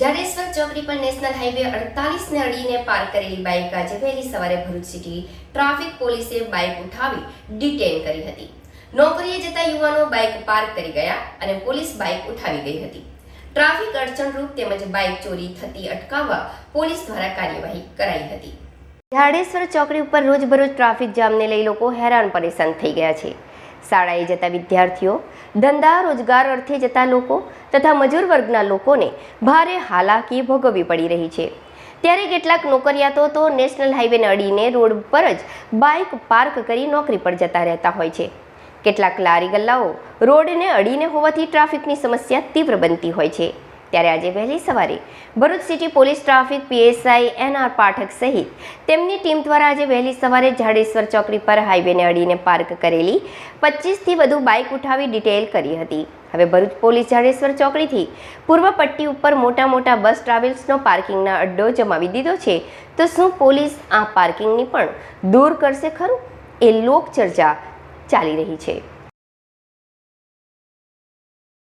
જાડેશ્વર ચોકડી પર national highway અડતાલીસ ને અડીને પાર્ક કરેલી બાઇક આજે વહેલી સવારે ભરૂચ સિટી ટ્રાફિક પોલીસે બાઇક ઉઠાવી ડિટેન કરી હતી. નોકરીએ જતા યુવાનો બાઇક પાર્ક કરી ગયા અને પોલીસ બાઇક ઉઠાવી ગઈ હતી. ટ્રાફિક અડચણરૂપ તેમજ બાઇક ચોરી થતી અટકાવવા પોલીસ દ્વારા કાર્યવાહી કરાઈ હતી. જાડેશ્વર ચોકડી ઉપર રોજબરોજ ટ્રાફિક જામને લઈ લોકો હેરાન પરેશાન થઈ ગયા છે. શાળાએ જતા વિદ્યાર્થીઓ ધંધા, રોજગાર અર્થે જતા લોકો તથા મજૂર વર્ગના લોકોને ભારે હાલાકી ભોગવવી પડી રહી છે. ત્યારે કેટલાક નોકરિયાતો તો નેશનલ હાઈવેને અડીને રોડ પર જ બાઇક પાર્ક કરી નોકરી પર જતા રહેતા હોય છે. કેટલાક લારી ગલ્લાઓ રોડને અડીને હોવાથી ટ્રાફિકની સમસ્યા તીવ્ર બનતી હોય છે. ત્યારે આજે વહેલી સવારે Bharuch city police traffic, PSI, NR Pathak સહિત તેમની ટીમ દ્વારા આજે વહેલી સવારે જાડેશ્વર ચોકડી પર હાઈવેને અડીને પાર્ક કરેલી પચીસથી વધુ બાઇક ઉઠાવી ડિટેલ કરી હતી. હવે ભરૂચ પોલીસ જાડેશ્વર ચોકડીથી પૂર્વ પટ્ટી ઉપર મોટા મોટા બસ ટ્રાવેલ્સનો પાર્કિંગના અડ્ડો જમાવી દીધો છે. તો શું પોલીસ આ પાર્કિંગની પણ દૂર કરશે ખરું? એ લોકચર્ચા ચાલી રહી છે.